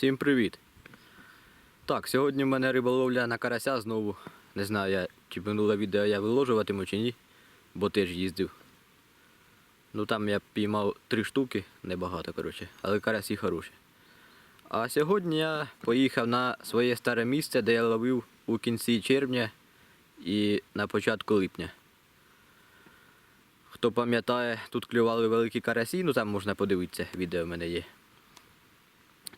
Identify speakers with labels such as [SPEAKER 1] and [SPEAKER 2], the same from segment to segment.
[SPEAKER 1] Всім привіт! Так, сьогодні в мене риболовля на карася знову. Не знаю, я, чи минуле відео я виложуватиму чи ні, бо теж їздив. Ну там я піймав три штуки, небагато, коротше, але карасі хороші. А сьогодні я поїхав на своє старе місце, де я ловив у кінці червня і на початку липня. Хто пам'ятає, тут клювали великі карасі, ну там можна подивитися, відео в мене є.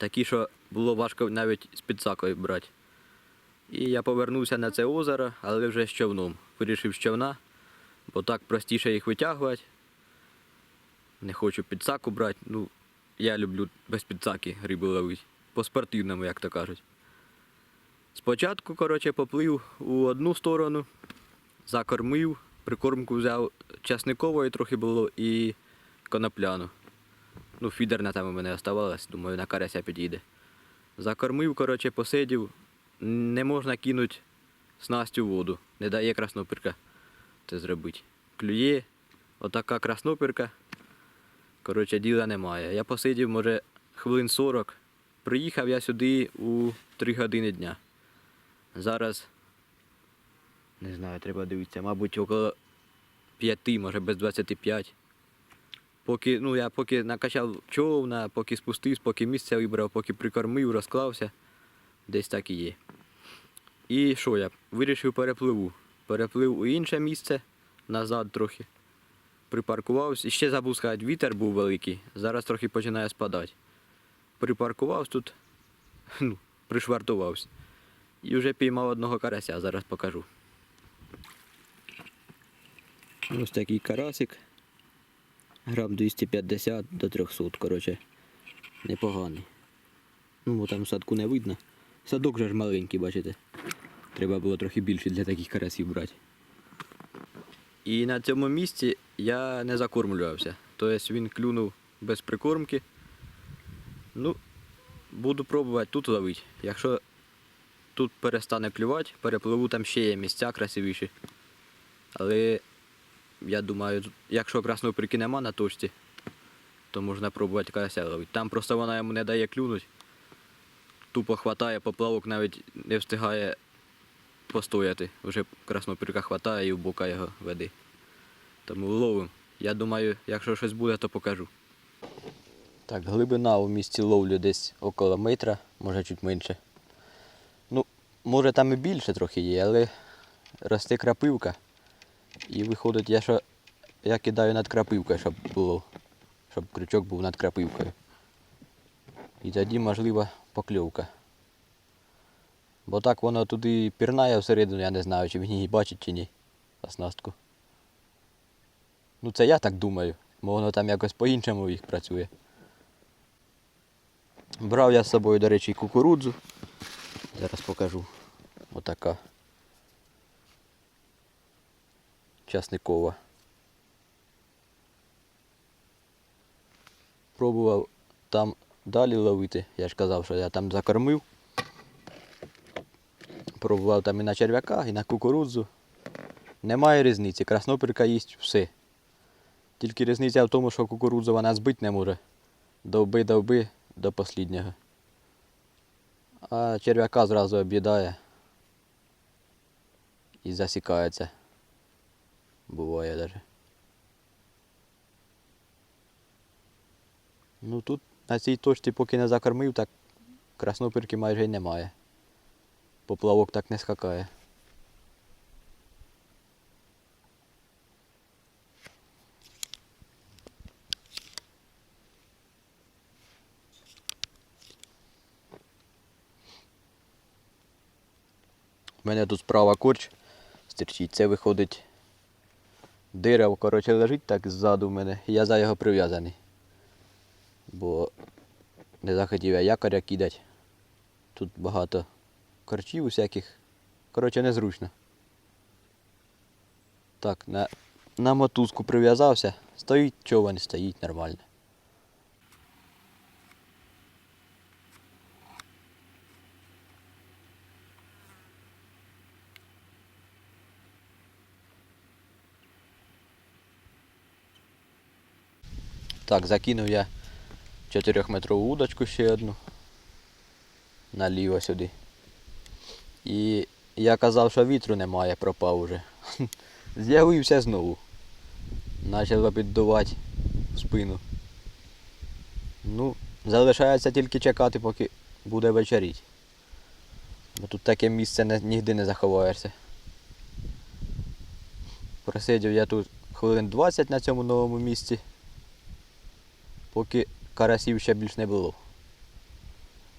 [SPEAKER 1] Такі, що було важко навіть з підсакою брати. І я повернувся на це озеро, але вже з човном. Вирішив з човна, бо так простіше їх витягувати. Не хочу підсаку брати. Ну, я люблю без підсаки рибу ловити. По-спортивному, як то кажуть. Спочатку, коротше, поплив у одну сторону, закормив, прикормку взяв часникової трохи було і конопляну. Ну, фідерна там у мене оставалась, думаю, на карася підійде. Закормив, коротше, посидів. Не можна кинути снасть у воду. Не дає краснопірка це зробити. Клює, отака краснопірка. Коротше, діла немає. Я посидів, може, хвилин 40. Приїхав я сюди у 3 години дня. Зараз, не знаю, треба дивитися, мабуть, около 5, може без 25. Поки, ну, я поки накачав човна, поки спустився, поки місце вибрав, поки прикормив, розклався, десь так і є. І що я? Вирішив перепливу. Переплив у інше місце, назад трохи. Припаркувався. І ще забув сказати, вітер був великий, зараз трохи починає спадати. Припаркувався тут, ну, пришвартувався. І вже піймав одного карася, зараз покажу. Ось такий карасик. Грам 250 до 300, коротше. Непоганий. Ну, там садку не видно. Садок же ж маленький, бачите. Треба було трохи більше для таких карасів брати. І на цьому місці я не закормлювався. Тобто він клюнув без прикормки. Ну, буду пробувати тут ловити. Якщо тут перестане клювати, перепливу там ще є місця красивіші. Але я думаю, якщо краснопірки нема на точці, то можна пробувати карася ловити. Там просто вона йому не дає клюнуть. Тупо хватає, поплавок навіть не встигає постояти. Вже краснопірка хватає і в бока його веде. Тому ловимо. Я думаю, якщо щось буде, то покажу. Так, глибина у місці ловлю десь около метра, може чуть менше. Ну, може там і більше трохи є, але росте крапивка. І виходить, я що я кидаю над крапивкою, щоб було, щоб крючок був над крапивкою. І тоді можлива покльовка. Бо так воно туди пірнає всередину, я не знаю, чи він її бачить чи ні. Оснастку. Ну це я так думаю, бо воно там якось по-іншому їх працює. Брав я з собою, до речі, кукурудзу. Зараз покажу. Отака. Часникова. Пробував там далі ловити. Я ж казав, що я там закормив. Пробував там і на черв'яка, і на кукурудзу. Немає різниці. Краснопірка їсть все. Тільки різниця в тому, що кукурудзу вона збити не може. Довби, довби до останнього. А черв'яка зразу об'їдає і засікається. Буває даже. Ну тут на цій точці поки не закормив, так краснопірки майже й немає. Поплавок так не скакає. У мене тут справа корч стирчить. Це виходить дерево, коротше, лежить так ззаду в мене. Я за його прив'язаний. Бо не захотів я якоря кидати. Тут багато корчів усяких. Коротше, незручно. Так, на, на мотузку прив'язався. Стоїть човен, стоїть нормально. Так, закинув я 4-метрову удочку ще одну. наліво сюди. І я казав, що вітру немає, пропав уже. З'явився знову. Почало піддувати в спину. Ну, залишається тільки чекати, поки буде вечеріть. Бо тут таке місце не, нігде не заховаєшся. Просидів я тут хвилин 20 на цьому новому місці, поки карасів ще більш не було.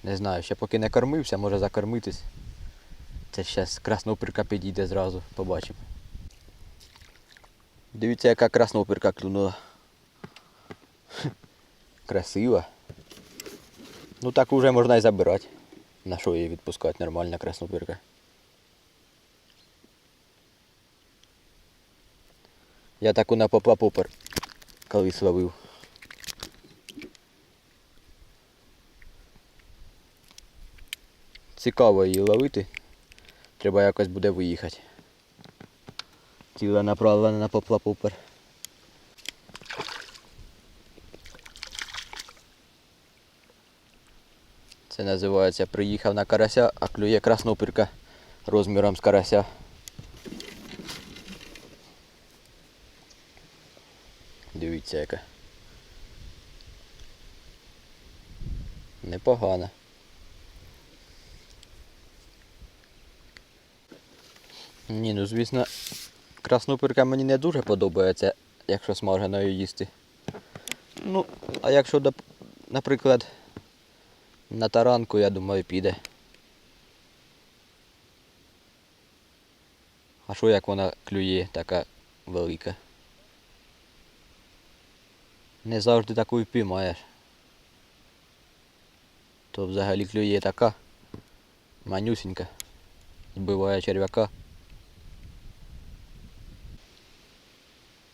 [SPEAKER 1] Не знаю, ще поки не кормився, може закормитись. Це зараз краснопірка підійде зразу, побачимо. Дивіться, яка краснопірка клюнула. Красива. Ну так уже можна і забирати. На що її відпускати нормальна краснопірка. Я таку на попа попер колись ловив. Цікаво її ловити. Треба якось буде виїхати. Тіло направлене на попла попер. Це називається приїхав на карася, а клює краснопірка розміром з карася. Дивіться яка. Непогана. Ні, ну звісно, краснопірка мені не дуже подобається, якщо смаженою їсти. Ну, а якщо, наприклад, на таранку, я думаю, піде. А що як вона клює така велика? Не завжди таку і піймаєш. То взагалі клює така манюсінька. Вбиває черв'яка.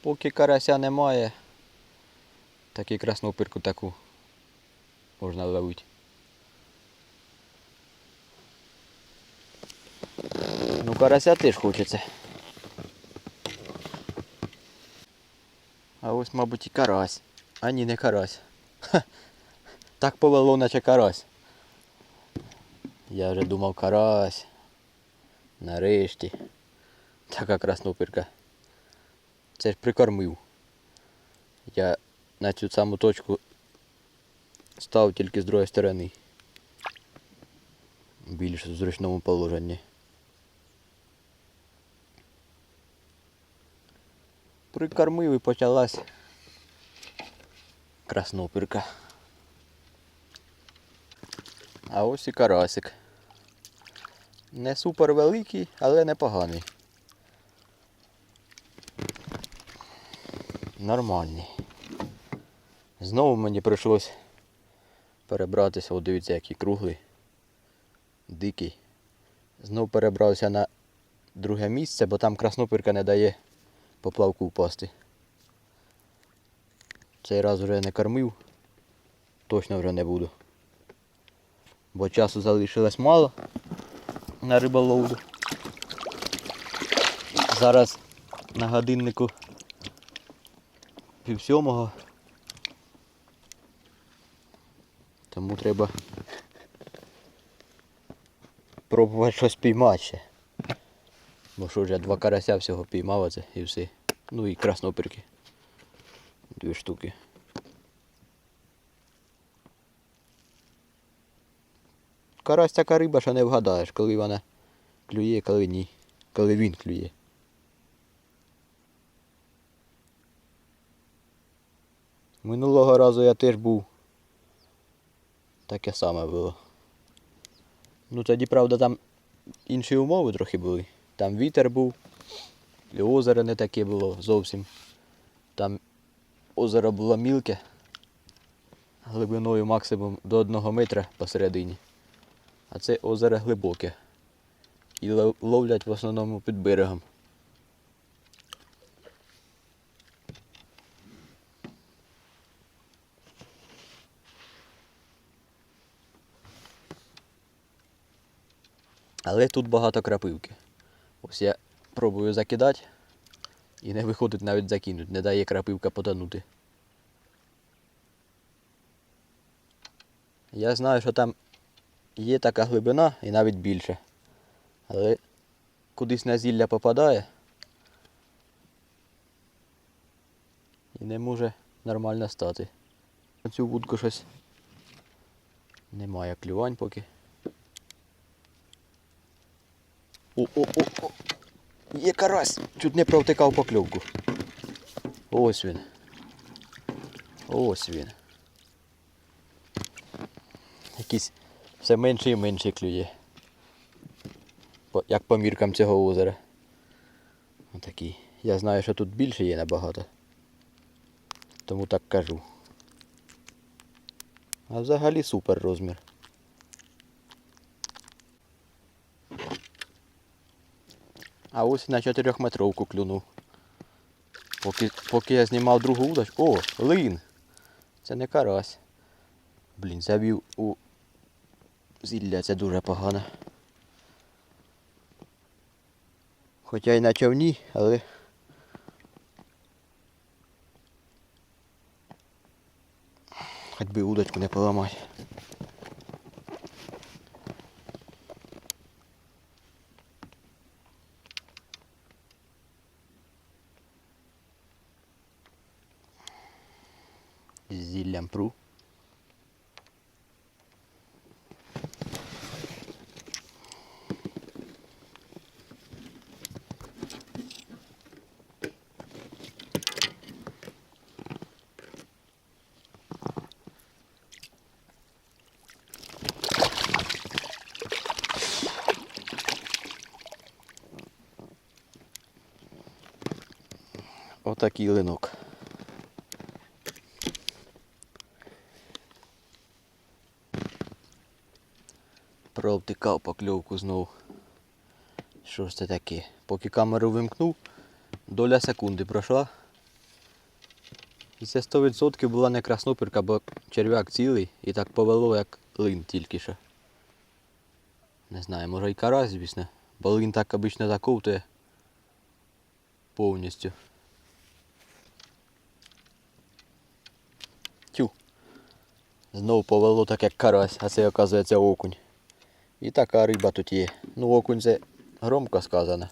[SPEAKER 1] Поки карася немає, так і краснопірку таку можна ловити. Ну, карася теж хочеться. А ось, мабуть, і карась. А ні, не карась. Ха. Так повело, наче карась. Я вже думав карась. Нарешті. Така краснопірка. Це ж прикормив. Я на цю саму точку став тільки з другої сторони. Більш в зручному положенні. Прикормив і почалась краснопірка. А ось і карасик. Не супер великий, але непоганий. Нормальний. Знову мені прийшлось перебратися, О, дивіться, який круглий, дикий. Знову перебрався на друге місце, бо там краснопірка не дає поплавку впасти. Цей раз вже не кормив, точно вже не буду. Бо часу залишилось мало на риболовлю. Зараз на годиннику пів сьомого. Тому треба пробувати щось піймати ще. Бо що ж два карася всього піймав оце і все. Ну і краснопірки. Дві штуки. Карась така риба, що не вгадаєш, коли вона клює, коли ні. Коли він клює. Минулого разу я теж був. Таке саме було. Ну тоді, правда, там інші умови трохи були. Там вітер був, і озеро не таке було зовсім. Там озеро було мілке, глибиною максимум до одного метра посередині. А це озеро глибоке. І ловлять в основному під берегом. Але тут багато крапивки. Ось я пробую закидати і не виходить навіть закинути, не дає крапивка потонути. Я знаю, що там є така глибина і навіть більше. Але кудись на зілля попадає. І не може нормально стати. На цю вудку щось немає клювань поки. О, о, о, о! Є карась! Чуть не провтикав покльовку. Ось він. Ось він. Якийсь все менше і менше клює. Як по міркам цього озера. Отакий. Я знаю, що тут більше є набагато. Тому так кажу. А взагалі супер розмір. А ось на 4-метровку клюнув. Поки, поки я знімав другу удочку. О, лин! Це не карась. Блін, завів у зілля, це дуже погано. Хоча й на човні, але. Хоч би удочку не поламати. З зіллям пру. Отакий линок. Провтикав покльовку знов. Що ж це таке? Поки камеру вимкнув, доля секунди пройшла. І це 100% була не красноперка, бо черв'як цілий і так повело, як лин тільки що. Не знаю, може і карась, звісно. Бо лин так обично заковтує повністю. Тю. Знов повело так як карась, а це оказується окунь. І така риба тут є. Ну окунь це громко сказано.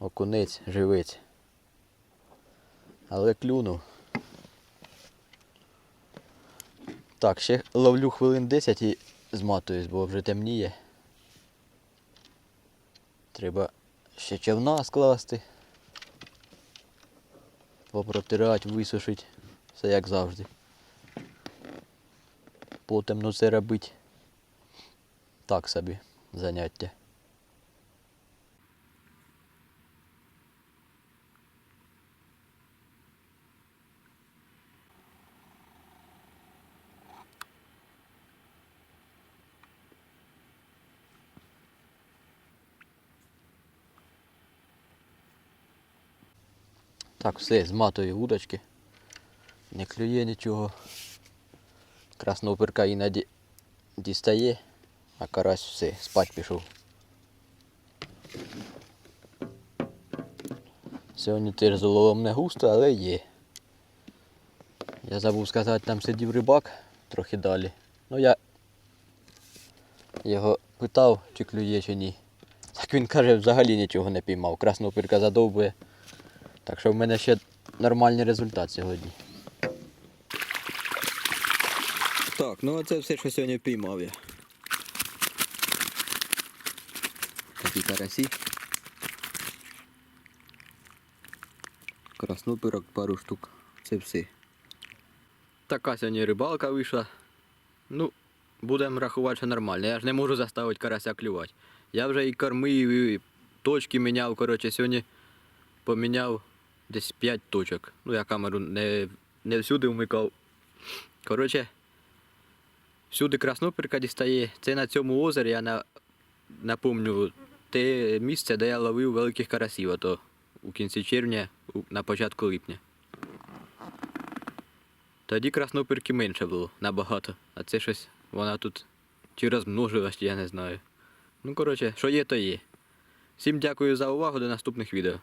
[SPEAKER 1] Окунець, живець. Але клюнув. Так, ще ловлю хвилин 10 і зматуюсь, бо вже темніє. Треба ще човна скласти. Попротирати, висушити. Все як завжди. Потемно це робить. Так собі заняття. Так, все, зматую удочки. Не клює нічого. Красноперка іноді дістає, а карась все, спать пішов. Сьогодні теж з не густо, але є. Я забув сказати, там сидів рибак трохи далі. Ну я його питав, чи клює, чи ні. Так він каже, взагалі нічого не піймав. Краснопірка задовбує. Так що в мене ще нормальний результат сьогодні. Так, ну а це все, що сьогодні впіймав я. Карасі. Краснопирок пару штук. Це все. Така сьогодні рибалка вийшла. Ну, будемо рахувати, що нормально. Я ж не можу заставити карася клювати. Я вже і кормив, і точки міняв. Коротше, сьогодні поміняв десь 5 точок. Ну, я камеру не, не всюди вмикав. Коротше, всюди красноперка дістає. Це на цьому озері я на, напомню те місце, де я ловив великих карасів, ото у кінці червня, на початку липня. Тоді краснопірки менше було набагато, а це щось вона тут чи розмножилась, я не знаю. Ну, коротше, що є, то є. Всім дякую за увагу, до наступних відео.